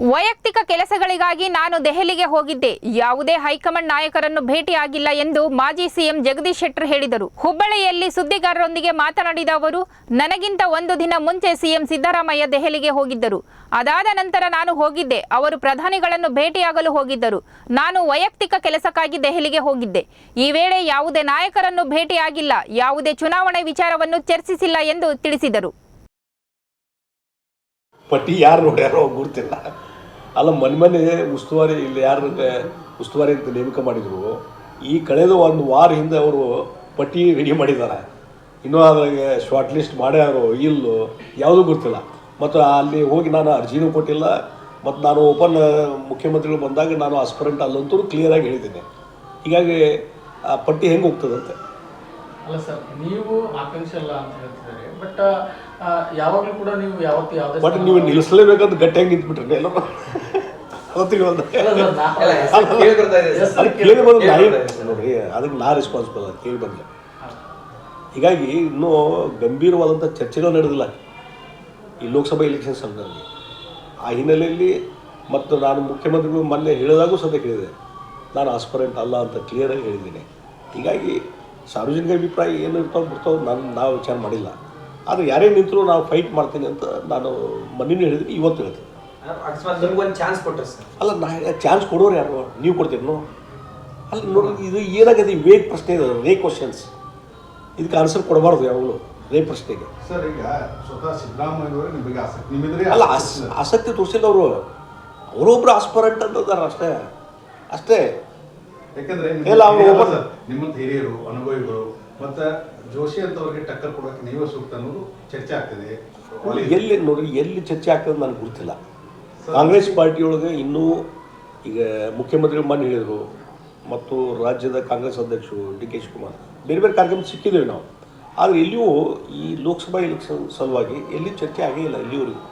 ವೈಯಕ್ತಿಕ ಕೆಲಸಗಳಿಗಾಗಿ ನಾನು ದೆಹಲಿಗೆ ಹೋಗಿದ್ದೆ. ಯಾವುದೇ ಹೈಕಮಾಂಡ್ ನಾಯಕರನ್ನು ಭೇಟಿಯಾಗಿಲ್ಲ ಎಂದು ಮಾಜಿ ಸಿಎಂ ಜಗದೀಶ್ ಶೆಟ್ಟರ್ ಹೇಳಿದರು. ಹುಬ್ಬಳ್ಳಿಯಲ್ಲಿ ಸುದ್ದಿಗಾರರೊಂದಿಗೆ ಮಾತನಾಡಿದ ಅವರು, ನನಗಿಂತ ಒಂದು ದಿನ ಮುಂಚೆ ಸಿಎಂ ಸಿದ್ದರಾಮಯ್ಯ ದೆಹಲಿಗೆ ಹೋಗಿದ್ದರು. ಅದಾದ ನಂತರ ನಾನು ಹೋಗಿದ್ದೆ. ಅವರು ಪ್ರಧಾನಿಗಳನ್ನು ಭೇಟಿಯಾಗಲು ಹೋಗಿದ್ದರು. ನಾನು ವೈಯಕ್ತಿಕ ಕೆಲಸಕ್ಕಾಗಿ ದೆಹಲಿಗೆ ಹೋಗಿದ್ದೆ. ಈ ವೇಳೆ ಯಾವುದೇ ನಾಯಕರನ್ನು ಭೇಟಿಯಾಗಿಲ್ಲ. ಯಾವುದೇ ಚುನಾವಣೆ ವಿಚಾರವನ್ನು ಚರ್ಚಿಸಿಲ್ಲ ಎಂದು ತಿಳಿಸಿದರು. ಪಟ್ಟಿ ಯಾರು ನೋಡ್ಯಾರೋ ಗುರ್ತಿಲ್ಲ ಅಲ್ಲ ಮನೆ ಮನೆ ಉಸ್ತುವಾರಿ ಇಲ್ಲಿ ಯಾರು ಉಸ್ತುವಾರಿ ಅಂತ ನೇಮಕ ಮಾಡಿದ್ರು ಈ ಕಳೆದ ಒಂದು ವಾರ ಹಿಂದೆ ಅವರು ಪಟ್ಟಿ ರೆಡಿ ಮಾಡಿದ್ದಾರೆ. ಇನ್ನೂ ಅದ್ರಾಗೆ ಶಾರ್ಟ್ ಲಿಸ್ಟ್ ಮಾಡ್ಯಾರೋ ಇಲ್ಲೋ ಯಾವುದೂ ಗೊತ್ತಿಲ್ಲ. ಮತ್ತು ಅಲ್ಲಿ ಹೋಗಿ ನಾನು ಅರ್ಜಿನೂ ಕೊಟ್ಟಿಲ್ಲ ಮತ್ತು ನಾನು ಓಪನ್ ಮುಖ್ಯಮಂತ್ರಿಗಳು ಬಂದಾಗ ನಾನು ಆಸ್ಪರೆಂಟ್ ಅಲ್ಲಂತೂ ಕ್ಲಿಯರಾಗಿ ಹೇಳಿದ್ದೇನೆ. ಹೀಗಾಗಿ ಆ ಪಟ್ಟಿ ಹೆಂಗೆ ಹೋಗ್ತದಂತೆ? ಅಲ್ಲ ಸರ್ ನೀವು ಆಕಾಂಕ್ಷೆ ಅಲ್ಲ ಅಂತ ಹೇಳ್ತಿದ್ದಾರೆ ಬಟ್ ಯಾವಾಗಲೂ ಕೂಡ ನೀವು ಯಾವತ್ತು ಯಾವುದೇ ಬಟ್ ನೀವು ನಿಲ್ಲಿಸಲೇಬೇಕಂತ ಗಟ್ಟಿಯಾಗಿ ನಿಂತ್ಬಿಟ್ರಿ ಎಲ್ಲ ಗೊತ್ತಿಲ್ಲ ಅಲ್ಲ ಸರ್, ನಾ- ಎಲ್ಲ ಹೆಸರು ಕೇಳಿ ಬರ್ತಾ ಇದೆ. ಸರ್. ಅದು ಕೇಳಿ ಬಂದು ಕೇಳಿ ನಾಯಿ ಬರ್ತಾ ಇದೆ. ಸರ್. ನೋಡ್ರಿ ಅದಕ್ಕೆ ನಾ ರೆಸ್ಪಾನ್ಸಿಬಲ್ ಕೇಳಿ ಬಂದೆ ಹೀಗಾಗಿ ಇನ್ನೂ ಗಂಭೀರವಾದಂಥ ಚರ್ಚೆಗಳು ನಡೆದಿಲ್ಲ. ಈ ಲೋಕಸಭಾ ಎಲೆಕ್ಷನ್ ಸಂದರ್ಭದಲ್ಲಿ. ಆ ಹಿನ್ನೆಲೆಯಲ್ಲಿ ಮತ್ತು ನಾನು ಮುಖ್ಯಮಂತ್ರಿಗಳು ಮೊನ್ನೆ ಹೇಳಿದಾಗೂ ಸದ್ಯ ಕೇಳಿದೆ. ನಾನು ಆಸ್ಪರೆಂಟ್ ಅಲ್ಲ ಅಂತ ಕ್ಲಿಯರಾಗಿ ಹೇಳಿದ್ದೀನಿ. ಹೀಗಾಗಿ ಸಾರ್ವಜನಿಕ ಅಭಿಪ್ರಾಯ ಏನು ಇರ್ತಾವೆ ಬರ್ತಾವೆ ನಾನು ನಾವು ವಿಚಾರ ಮಾಡಿಲ್ಲ. ಆದರೆ ಯಾರೇ ನಿಂತರೂ ನಾವು ಫೈಟ್ ಮಾಡ್ತೀನಿ ಅಂತ ನಾನು ಮೊನ್ನೆನೂ ಹೇಳಿದ್ದೀನಿ ಇವತ್ತು ಹೇಳ್ತೀನಿ. ಅಕಸ್ಮಾತ್ ನಿಮ್ಗೆ ಒಂದು ಚಾನ್ಸ್ ಕೊಟ್ಟರೆ ಸರ್. ಅಲ್ಲ ನಾ ಚಾನ್ಸ್ ಕೊಡೋರು ಯಾರು? ನೀವು ಕೊಡ್ತೀರಿ ಅಲ್ಲ ನೋಡಿ ಇದು ಏನಾಗಿದೆ? ವೇಗ್ ಪ್ರಶ್ನೆ ಇದೆ ರೇ ಕ್ವಶನ್ಸ್ ಇದಕ್ಕೆ ಆನ್ಸರ್ ಕೊಡಬಾರ್ದು ಯಾವಾಗಲೂ ರೇ ಪ್ರಶ್ನೆಗೆ. ಸರ್ ಈಗ ಸ್ವತಃ ಸಿದ್ದರಾಮಯ್ಯನವರೇ ನಿಮಗೆ ಆಸಕ್ತಿ ನಿಮ್ಮಿದ್ರೆ ಅಲ್ಲ ಆಸ್ ಆಸಕ್ತಿ ತೋರಿಸಿಲ್ಲ ಅವರು. ಅವರೊಬ್ರು ಆಸ್ಪರೆಂಟ್ ಇದ್ದಾರೆ ಅಷ್ಟೇ. ಅಷ್ಟೇ. ಯಾಕಂದ್ರೆ ನಿಮ್ಮ ಇಲ್ಲ, ಅವ್ರು ಹಿರಿಯರು ಒಬ್ಬ- ನಿಮ್ಮಂತ ಹಿರಿಯರು ಅನುಭವಿಗಳು ಮತ್ತೆ ಜೋಶಿ ಅಂತವ್ರಿಗೆ ಟಕ್ಕರ್ ಕೊಡೋಕೆ ನೀವೇ ಸೂಕ್ತ ಅನ್ನೋದು ಚರ್ಚೆ ಆಗ್ತಿದೆ. ಎಲ್ಲಿ ನೋಡಿ ಎಲ್ಲಿ ಚರ್ಚೆ ಆಗ್ತದೆ ನನಗೆ ಗೊತ್ತಿಲ್ಲ. ಕಾಂಗ್ರೆಸ್ ಪಾರ್ಟಿಯೊಳಗೆ ಇನ್ನೂ ಈಗ ಮುಖ್ಯಮಂತ್ರಿ ಮನೆ ಹೇಳಿದರು ಮತ್ತು ರಾಜ್ಯದ ಕಾಂಗ್ರೆಸ್ ಅಧ್ಯಕ್ಷರು ಡಿ ಕೆ ಶಿವಕುಮಾರ್. ಬೇರೆ ಬೇರೆ ಕಾರ್ಯಕ್ರಮ ಸಿಕ್ಕಿದ್ದೇವೆ ನಾವು. ಆದರೆ ಎಲ್ಲಿಯೂ ಈ ಲೋಕಸಭಾ ಎಲೆಕ್ಷನ್ ಸಲುವಾಗಿ ಎಲ್ಲಿ ಚರ್ಚೆ ಆಗೇ ಇಲ್ಲ ಇಲ್ಲಿವರೆಗೂ